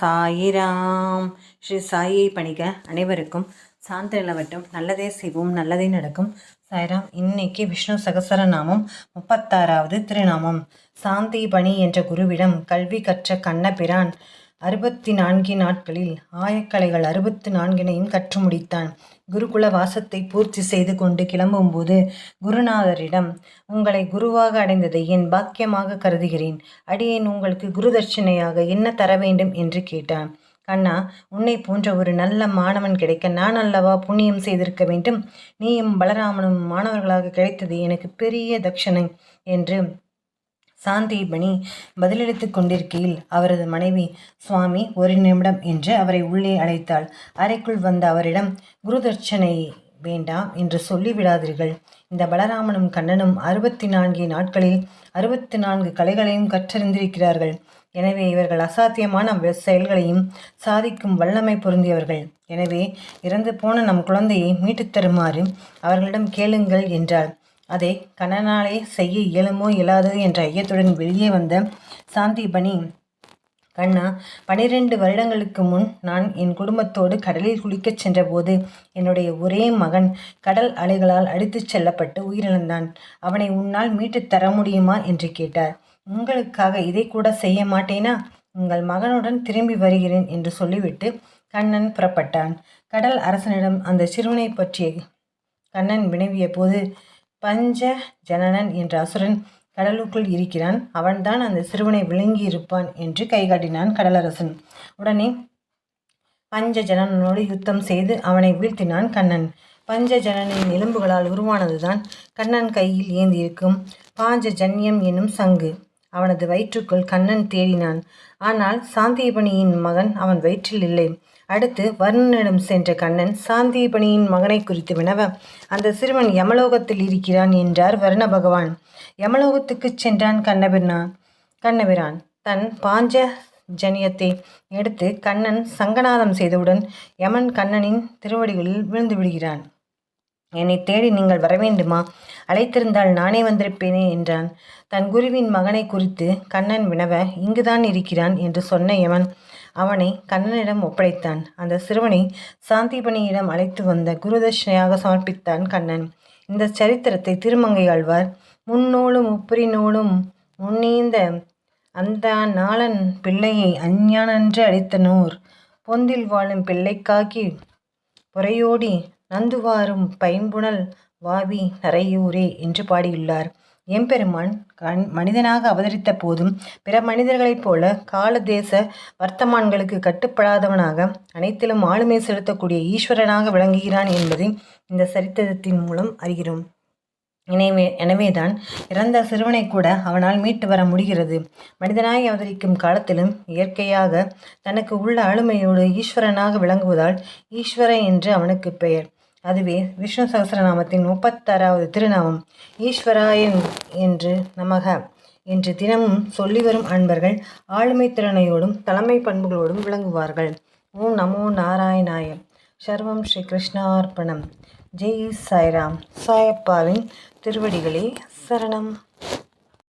சாயிராம். ஸ்ரீ சாயை பணிக அனைவருக்கும் சாந்த நிலவட்டும். நல்லதே செய்வோம் நல்லதே நடக்கும். சாய்ராம் இன்னைக்கு விஷ்ணு சகசர நாமம் முப்பத்தாறாவது திருநாமம். சாந்தி பணி என்ற குருவிடம் கல்வி கற்ற கண்ணபிரான் அறுபத்தி நான்கு நாட்களில் ஆயக்கலைகள் அறுபத்தி நான்கினையும் கற்று முடித்தான். குருகுல வாசத்தை பூர்த்தி செய்து கொண்டு கிளம்பும்போது குருநாதரிடம் உங்களை குருவாக அடைந்ததை என் பாக்கியமாக கருதுகிறேன். அடியேன் உங்களுக்கு குருதட்சிணையாக என்ன தர வேண்டும்? என்று கேட்டான். கண்ணா உன்னை போன்ற ஒரு நல்ல மாணவன் கிடைக்க நான் அல்லவா புண்ணியம் செய்திருக்க வேண்டும்? நீயும் பலராமனும் மாணவர்களாக கிடைத்தது எனக்கு பெரிய தட்சணை என்று சாந்தீபனி பதிலளித்துக் கொண்டிருக்கையில் அவரது மனைவி சுவாமி ஒரு நிமிடம் என்று அவரை உள்ளே அழைத்தாள். அறைக்குள் வந்த அவரிடம் குருதட்சணை வேண்டாம் என்று சொல்லிவிடாதீர்கள். இந்த பலராமனும் கண்ணனும் அறுபத்தி நான்கு நாட்களில் அறுபத்தி நான்கு கலைகளையும் கற்றறிந்திருக்கிறார்கள். எனவே இவர்கள் அசாத்தியமான செயல்களையும் சாதிக்கும் வல்லமை பொருந்தியவர்கள். எனவே இறந்து போன நம் குழந்தையை மீட்டுத் தருமாறு அவர்களிடம் கேளுங்கள் என்றார் அதை கண்ணனாலே செய்ய இயலுமோ இயலாதோ என்ற ஐயத்துடன் வெளியே வந்த சாந்திபனி கண்ணா பனிரெண்டு வருடங்களுக்கு முன் நான் என் குடும்பத்தோடு கடலில் குளிக்கச் சென்றபோது என்னுடைய ஒரே மகன் கடல் அலைகளால் அடித்துச் செல்லப்பட்டு உயிரிழந்தான். அவனை உன்னால் மீட்டுத் தர முடியுமா? என்று கேட்டார். உங்களுக்காக இதை கூட செய்ய மாட்டேனா? உங்கள் மகனுடன் திரும்பி வருகிறேன் என்று சொல்லிவிட்டு கண்ணன் புறப்பட்டான். கடல் அரசனிடம் அந்த சிறுவனை பற்றிய கண்ணன் வினவிய போது பஞ்ச ஜனனன் என்ற அசுரன் கடலுக்குள் இருக்கிறான். அவன்தான் அந்த சிறுவனை விளங்கி இருப்பான் என்று கைகாட்டினான் கடலரசன். உடனே பஞ்ச ஜனனனோடு யுத்தம் செய்து அவனை வீழ்த்தினான் கண்ணன். பஞ்ச ஜனனின் எலும்புகளால் உருவானதுதான் கண்ணன் கையில் ஏந்தியிருக்கும் பாஞ்ச ஜன்யம் என்னும் சங்கு. அவனது வயிற்றுக்குள் கண்ணன் தேடினான். ஆனால் சாந்தியபணியின் மகன் அவன் வயிற்றில் இல்லை. அடுத்து வர்ணனிடம் சென்ற கண்ணன் சாந்தியபணியின் மகனை குறித்து வினவ அந்த சிறுவன் யமலோகத்தில் இருக்கிறான் என்றார் வர்ண பகவான் யமலோகத்துக்குச் சென்றான் கண்ணபிரான். கண்ணபிரான் தன் பாஞ்ச ஜனியத்தை எடுத்து கண்ணன் சங்கநாதம் செய்தவுடன் யமன் கண்ணனின் திருவடிகளில் விழுந்து விடுகிறான். என்னை தேடி நீங்கள் வர வேண்டுமா அழைத்திருந்தால் நானே வந்திருப்பேனே என்றான். தன் குருவின் மகனை குறித்து கண்ணன் வினவ இங்குதான் இருக்கிறான் என்று சொன்ன யமன் அவனை கண்ணனிடம் ஒப்படைத்தான். அந்த சிறுவனை சாந்திபணியிடம் அழைத்து வந்த குருதட்சணையாக சமர்ப்பித்தான் கண்ணன். இந்த சரித்திரத்தை திருமங்கை ஆழ்வார் முன்னோளும் உப்புரினோளும் முன்னீந்த அந்த நாளன் பிள்ளையை அஞ்ஞானன்று அளித்தனோர் பொந்தில் வாழும் பிள்ளைக்காக்கி புறையோடி நந்துவாரும் பைம்புணல் வாவி நரையூரே என்று பாடியுள்ளார். எம்பெருமான் கண் மனிதனாக அவதரித்த போதும் பிற மனிதர்களைப் போல கால தேச வர்த்தமான்களுக்கு கட்டுப்படாதவனாக அனைத்திலும் ஆளுமை செலுத்தக்கூடிய ஈஸ்வரனாக விளங்குகிறான் என்பதை இந்த சரித்திரத்தின் மூலம் அறிகிறோம். எனவே எனவேதான் இறந்த சிறுவனை கூட அவனால் மீட்டு வர முடிகிறது. மனிதனாய் அவதரிக்கும் காலத்திலும் இயற்கையாக தனக்கு உள்ள ஆளுமையோடு ஈஸ்வரனாக விளங்குவதால் ஈஸ்வர என்று அவனுக்கு பெயர். அதுவே விஷ்ணு சகசரநாமத்தின் முப்பத்தாறாவது திருநாமம். ஈஸ்வராயன் என்று நமக. என்று தினமும் சொல்லி வரும் அன்பர்கள் ஆளுமை திறனையோடும் தலைமை பண்புகளோடும் விளங்குவார்கள். ஓம் நமோ நாராயணாய. சர்வம் ஸ்ரீ கிருஷ்ணார்ப்பணம் ஜெய் சாய்ராம். சாயப்பாவின் திருவடிகளே சரணம்.